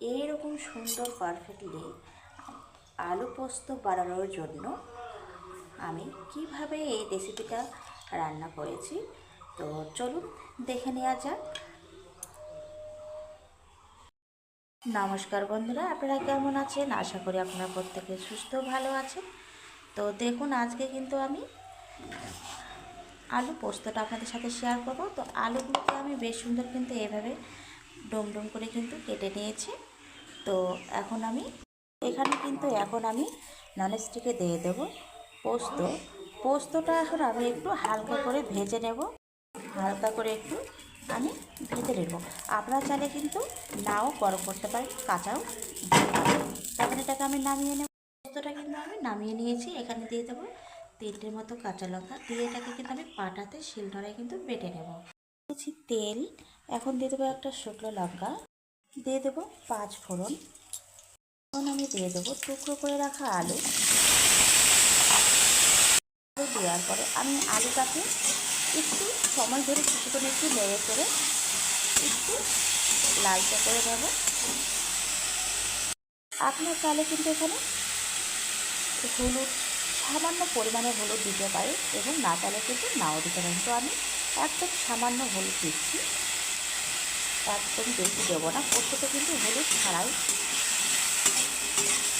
এইরকম সুন্দর পারফেক্টলি আলু পোস্ত বানানোর জন্য আমি কীভাবে এই রেসিপিটা রান্না করেছি? তো চলুন দেখে নেওয়া যাক। নমস্কার বন্ধুরা, আপনারা কেমন আছেন? আশা করি আপনারা প্রত্যেকে সুস্থ ভালো আছেন। তো দেখুন, আজকে কিন্তু আমি আলু পোস্তটা আপনাদের সাথে শেয়ার করব। তো আলুগুলোকে আমি বেশ সুন্দর কিন্তু এভাবে ডোম করে কিন্তু কেটে নিয়েছি। তো এখন আমি, এখানে কিন্তু এখন আমি ননস্টিকে দিয়ে দেবো পোস্ত। পোস্তটা এখন আমি একটু হালকা করে ভেজে নেব। হালকা করে একটু আমি ভেজে নেব। আপনারা চাইলে কিন্তু নাও গরম করতে পারেন, কাঁচাও। তারপরে এটাকে আমি নামিয়ে নেব। পোস্তটা কিন্তু আমি নামিয়ে নিয়েছি। এখানে দিয়ে দেবো তিনটের মতো কাঁচা লঙ্কা। দিয়ে এটাকে কিন্তু আমি পাটাতে শিলনোড়ায় কিন্তু বেটে নেব। তেল। এখন দিয়ে দেবো একটা শুকনো লঙ্কা। দিয়ে দেবো পাঁচ ফোড়ন। এখন আমি দিয়ে দেবো টুকরো করে রাখা আলু। আলু দেওয়ার পরে আমি আলুটাকে একটু সময় ধরে কিছুক্ষণ একটু নেড়ে করে একটু লালচে করে নেব। আপনার চালে কিন্তু এখানে হলুদ, সামান্য পরিমাণে হলুদ দিতে পারে এবং না চালে কিন্তু নাও দিতে পারেন। তো আমি একদম সামান্য হলুদ দিচ্ছি। একদম বেশি দেবো না। পোস্ততে কিন্তু হলুদ ছাড়াই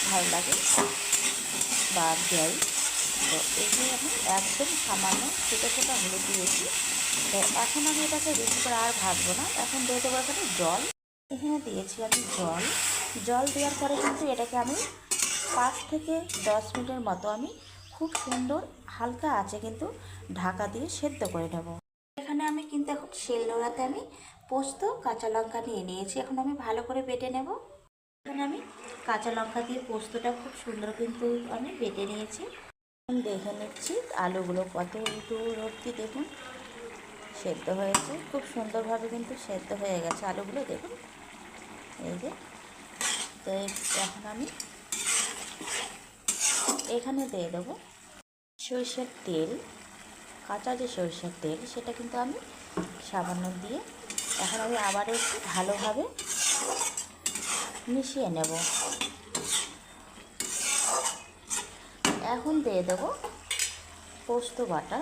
ভালো লাগে বা দেয়। তো এগুলো আমি একদম সামান্য ছোটো ছোটো হলুদ দিয়েছি। তো এখন আমি এটাকে বেশি করে আর ভাজবো না। এখন দিয়ে দেবো এখানে জল। এখানে দিয়েছি আমি জল। জল দেওয়ার পরে কিন্তু এটাকে আমি পাঁচ থেকে দশ মিনিটের মতো আমি খুব সুন্দর হালকা আছে কিন্তু ঢাকা দিয়ে সেদ্ধ করে নেব। এখানে আমি কিন্তু এখন শিলনোড়াতে আমি পোস্ত, কাঁচা লঙ্কা নিয়ে নিয়েছি। এখন আমি ভালো করে বেটে নেব। এখানে আমি কাঁচা লঙ্কা দিয়ে পোস্তটা খুব সুন্দর কিন্তু আমি বেটে নিয়েছি। এখন দেখে নিচ্ছি আলুগুলো কত একটু রক্তি দেখুন, সেদ্ধ হয়েছে। খুব সুন্দরভাবে কিন্তু সেদ্ধ হয়ে গেছে আলুগুলো, দেখুন। এই যে, তো এখন আমি এখানে দিয়ে দেবো সরষের তেল। কাঁচা যে সরষের তেল, সেটা কিন্তু আমি সামান্য দিয়ে এখন আমি আবার একটু ভালোভাবে মিশিয়ে নেব। এখন দিয়ে দেব পোস্ত বাটা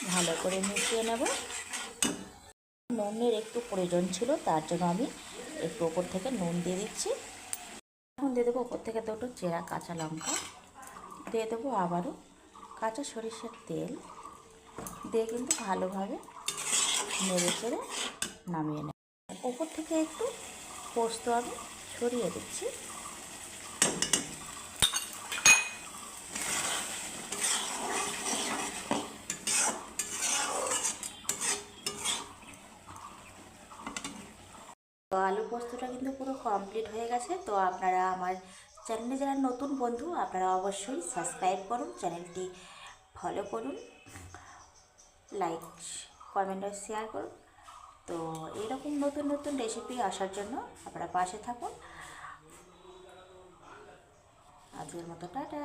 ভালো করে মিশিয়ে নেব। নুনের একটু প্রয়োজন ছিল, তার জন্য আমি একটু ওপর থেকে নুন দিয়ে দিচ্ছি। দিয়ে দেবো ওপর থেকে দুটো চেরা কাঁচা লঙ্কা। দিয়ে দেবো আবারও কাঁচা সরিষার তেল। দিয়ে কিন্তু ভালোভাবে নেড়ে চেড়ে নামিয়ে নেব। ওপর থেকে একটু পোস্ত আমি সরিয়ে দিচ্ছি। তো আলু পোস্তটা কিন্তু পুরো কমপ্লিট হয়ে গেছে। তো আপনারা আমার চ্যানেলে যারা নতুন বন্ধু, আপনারা অবশ্যই সাবস্ক্রাইব করুন চ্যানেলটি ফলো করুন লাইক কমেন্ট আর শেয়ার করুন। তো এরকম নতুন নতুন রেসিপি আসার জন্য আপনারা পাশে থাকুন। আজকের মতো টাটা।